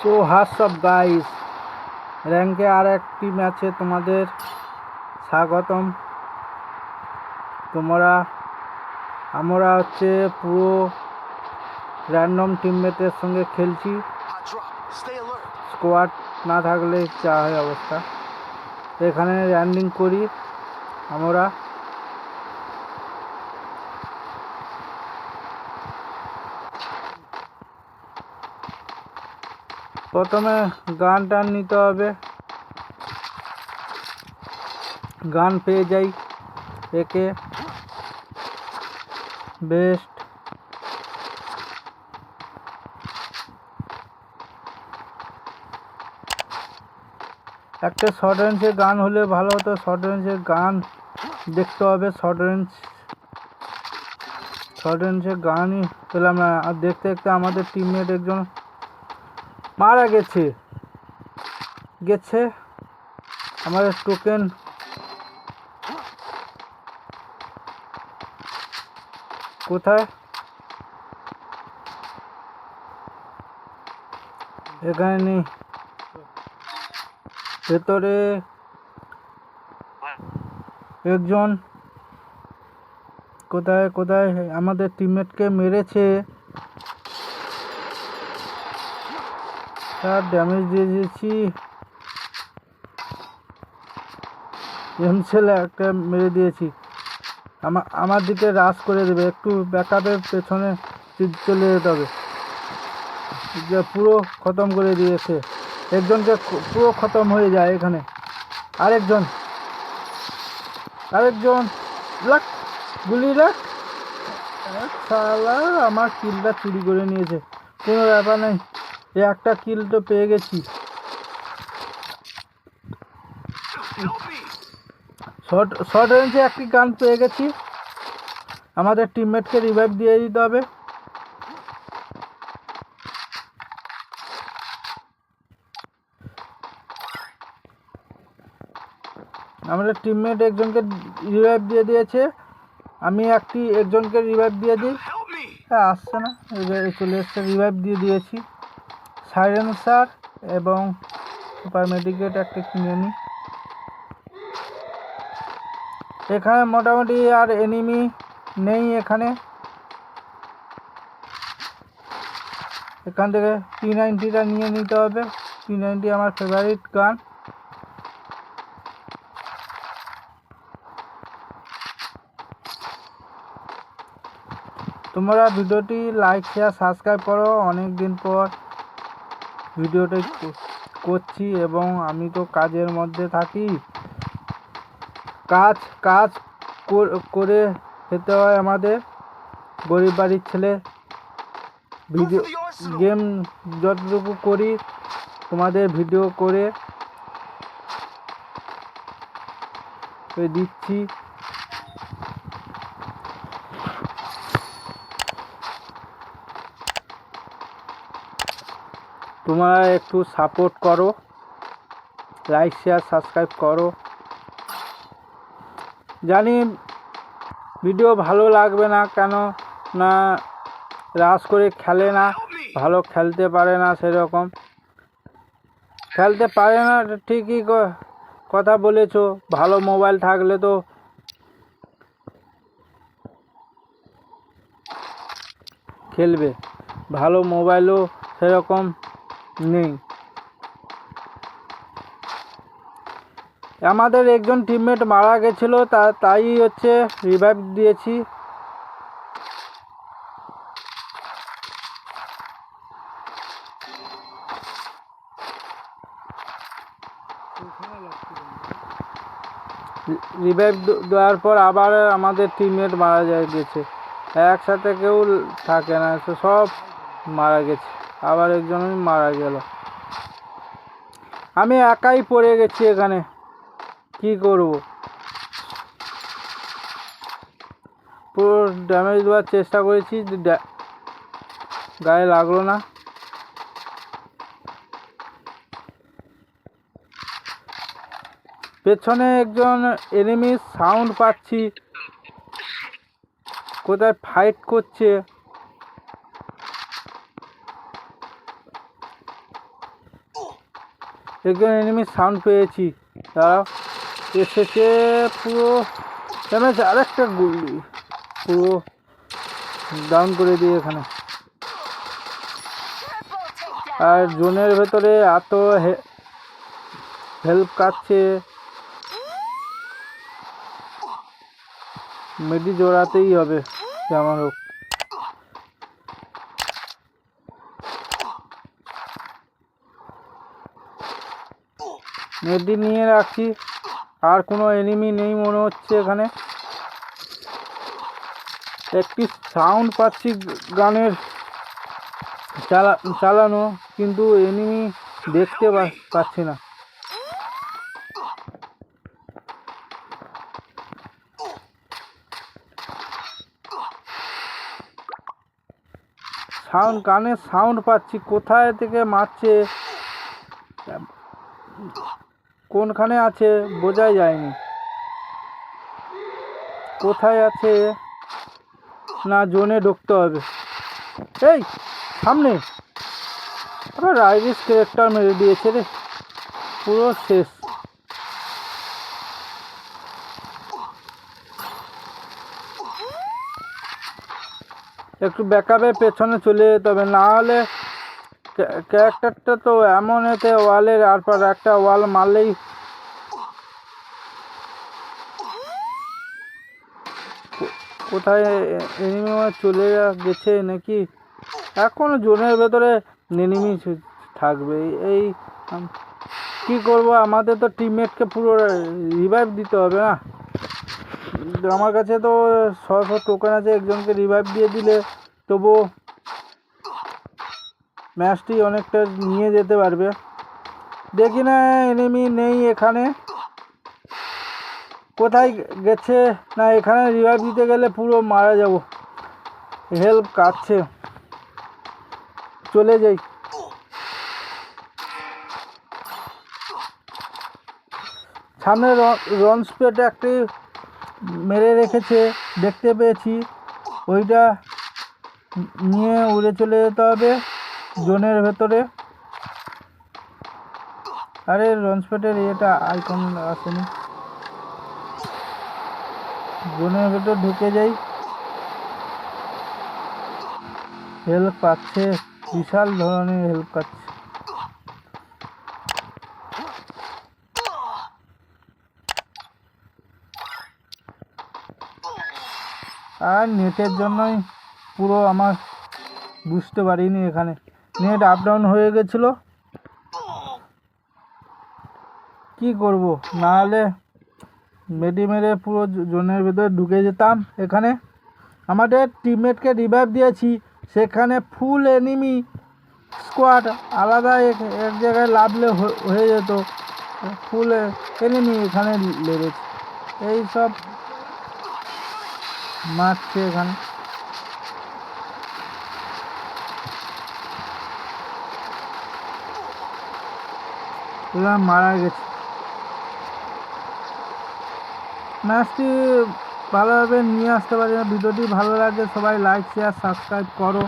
So সব guys র্যাঙ্কে আর একটি ম্যাচে তোমাদের স্বাগতম। তোমরা, আমরা হচ্ছে পুরো র্যান্ডম টিমমেটের সঙ্গে খেলছি. স্কোয়াড না থাকলে যা হয় অবস্থা। এখানে র্যান্ডিং করি আমরা। প্রথমে গান টান নিতে হবে। গান পেয়ে যাই একে। বেস্ট। একটা শর্ট রেঞ্জের গান হলে ভালো হতো। শর্ট রেঞ্জের গান দেখতে হবে। শর্ট রেঞ্জ শর্ট রেঞ্জের গানই পেলাম না। আর দেখতে দেখতে আমাদের টিমমেট একজন মারা গেছে। গেছে আমাদের টোকেন কোথায়? এখানে নেই। ভেতরে একজন। কোথায়? কোথায়? আমাদের টিমমেটকে মেরেছে। তার ড্যামেজ দিয়ে দিয়েছি। এম এমসেলে একটা মেরে দিয়েছি। আমার আমার দিকে রাশ করে দেবে, একটু ব্যাকআপের পেছনে চলে যেতে হবে। যে পুরো খতম করে দিয়েছে। একজনকে পুরো খতম হয়ে যায় এখানে। আরেকজন। আরেকজন। লাক, গুলি লাক। শালা, আমার কিলটা চুরি করে নিয়েছে। কোনো ব্যাপার নেই। এই একটা কিল তো পেয়ে গেছি। শর্ট শর্ট রেঞ্জে একটি গান পেয়ে গেছি। আমাদের টিমমেটকে রিভাইভ দিয়ে দিতে হবে। আমাদের টিমমেট একজনকে রিভাইভ দিয়ে দিয়েছে। আমি একটি একজনকে রিভাইভ দিয়ে দিই। হ্যাঁ আসছে না। চলে এসছে রিভাইভ দিয়ে দিয়েছি। সাইলেন্সার এবং সুপার মেডিকেট একটা কিনে নিই এখানে মোটামুটি আর এনিমি নেই এখানে। এখান থেকে পি নাইনটিটা নিয়ে নিতে হবে। পি নাইনটি আমার ফেভারিট গান তোমরা ভিডিওটি লাইক শেয়ার সাবস্ক্রাইব করো। অনেক দিন পর ভিডিওটি করছি এবং আমি তো কাজের মধ্যে থাকি। কাজ কাজ কর- খেতে হয় আমাদের গরিব বাড়ির ছেলে। ভিডিও, গেম যতটুকু করি তোমাদের ভিডিও করে দিচ্ছি। তোমরা একটু সাপোর্ট করো লাইক শেয়ার সাবস্ক্রাইব করো। জানি ভিডিও ভালো লাগবে না কেন না রাস করে খেলে না, ভালো খেলতে পারে না সেরকম। খেলতে পারে না, ঠিকই কথা বলেছ, ভালো মোবাইল থাকলে তো। খেলবে, ভালো মোবাইলও সেরকম। নেই। আমাদের একজন টিমমেট মারা গেছিল, তা, তাই হচ্ছে রিভাইভ দিয়েছি। রিভাইভ দেওয়ার পর আবার আমাদের টিমমেট মারা যায় গেছে। একসাথে কেউ থাকে না সব মারা গেছে। আবার একজনই মারা গেল। আমি একাই পড়ে গেছি এখানে। কি করব? পুরো ড্যামেজ দেওয়ার চেষ্টা করেছি গায়ে লাগল না। পেছনে একজন এনিমি সাউন্ড পাচ্ছি। কোথায় ফাইট করছে? একজন এনিমির সাউন্ড পেয়েছি। তারা এসেছে পুরো। ড্যামেজ আরেকটা গুলি পুরো ডাউন করে দিয়ে এখানে। আর জোনের ভেতরে এত হেল্প কাটছে। মেডি জোড়াতেই হবে। যেমন হোক। মেডি নিয়ে রাখছি। আর কোনো এনিমি নেই মনে হচ্ছে এখানে। একটি সাউন্ড পাচ্ছি গানের চালা, চালানো, কিন্তু এনিমি দেখতে পাচ্ছি না। সাউন্ড কানে সাউন্ড পাচ্ছি। কোথায় থেকে মারছে? কোনখানে আছে বোঝাই যায়নি। কোথায় আছে না জোনে ঢুকতে হবে। এই, সামনে। আবার আইরিশ ক্যারেক্টার মেরে দিয়েছে রে। পুরো শেষ। একটু ব্যাকআপের পেছনে চলে যেতে হবে। না হলে ক্যারেক্টারটা তো এমন এতে ওয়ালের আর পর একটা ওয়াল মারলেই কোথায় এনিমি চলে গেছে নাকি? এখনও জোনের ভেতরে এনিমি থাকবে। এই কি করব? আমাদের তো টিমমেটকে পুরো রিভাইভ দিতে হবে না। আমার কাছে তো ছশো টোকেন আছে, একজনকে রিভাইভ দিয়ে দিলে তবু ম্যাচটি অনেকটা নিয়ে যেতে পারবে। দেখি না এনিমি নেই এখানে। কোথায় গেছে? না, এখানে রিভাইভ দিতে গেলে পুরো মারা যাব। হেল্প কাটছে। চলে যাই। সামনে রন স্পেট একটি মেরে রেখেছে, দেখতে পেয়েছি। ওইটা নিয়ে উড়ে চলে যেতে হবে। জোনের ভেতরে। আরে লঞ্চপ্যাডের ইয়েটা আইকন আসেনি। জোনের ভেতর ঢুকে যাই। হেল্প পাচ্ছে। বিশাল ধরনের হেল্প পাচ্ছে। আর নেটের জন্যই পুরো আমার বুঝতে পারিনি এখানে। নেট আপ ডাউন হয়ে গেছিল। কি করব? না হলে মেডি মেরে পুরো জোনের ভেতরে ঢুকে যেতাম এখানে। আমাদের টিমমেটকে রিভাইভ দিয়েছি। সেখানে ফুল এনিমি স্কোয়াড আলাদা এক এক জায়গায় লাভলে হয়ে যেত। ফুল এনিমি এখানে লেগেছে। এই সব মারছে এখানে। এরা মারা গেছে। ম্যাচটি ভালোভাবে নিয়ে আসতে পারি ভিডিওটি ভালো লাগে সবাই লাইক শেয়ার সাবস্ক্রাইব করো।